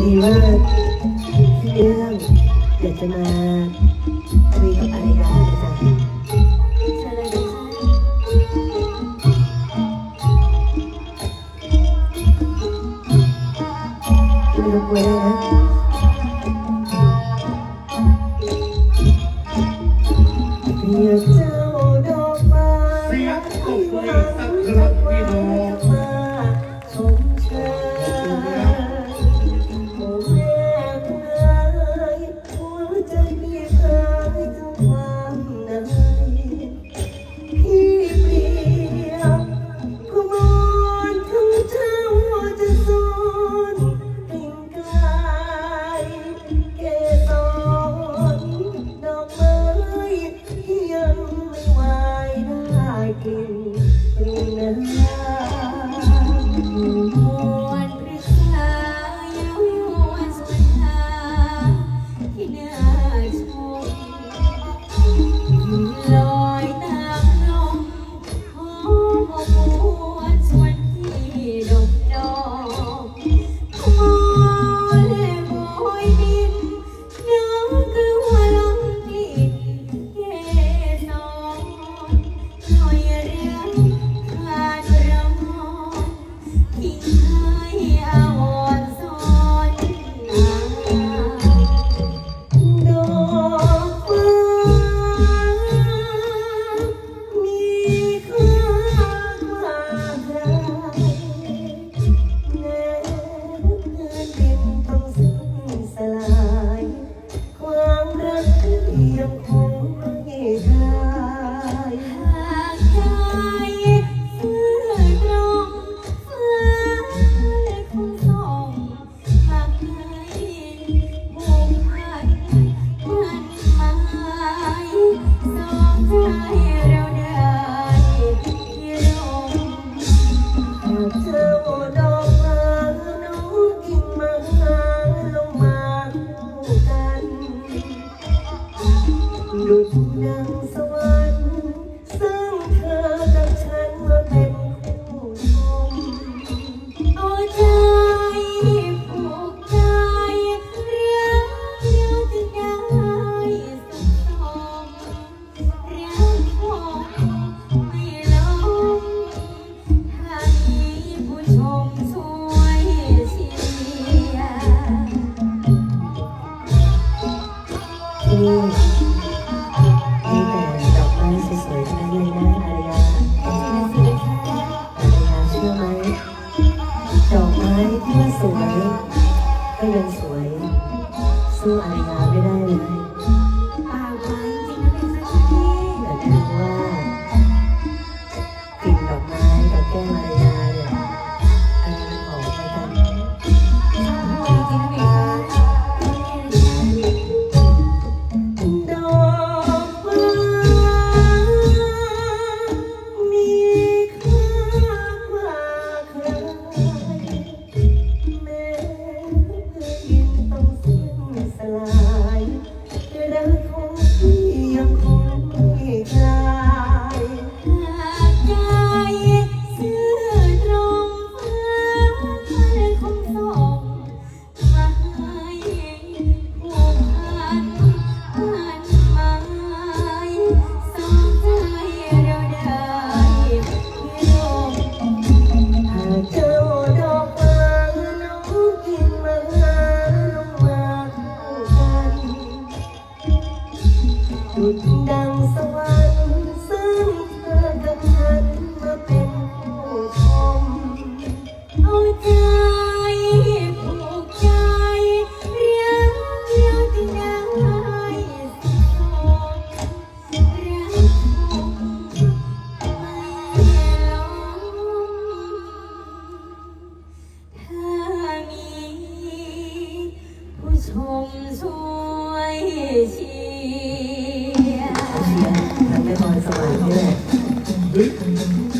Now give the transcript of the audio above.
ดีว่าเรื่องอยากจะมาคุยกับอารยาด้จ้ะเชิญเลยนะะไม่รบกวนนะ 两 ก็ยันสวย สู้อะไร ไม่พอสวรรนี่แหละ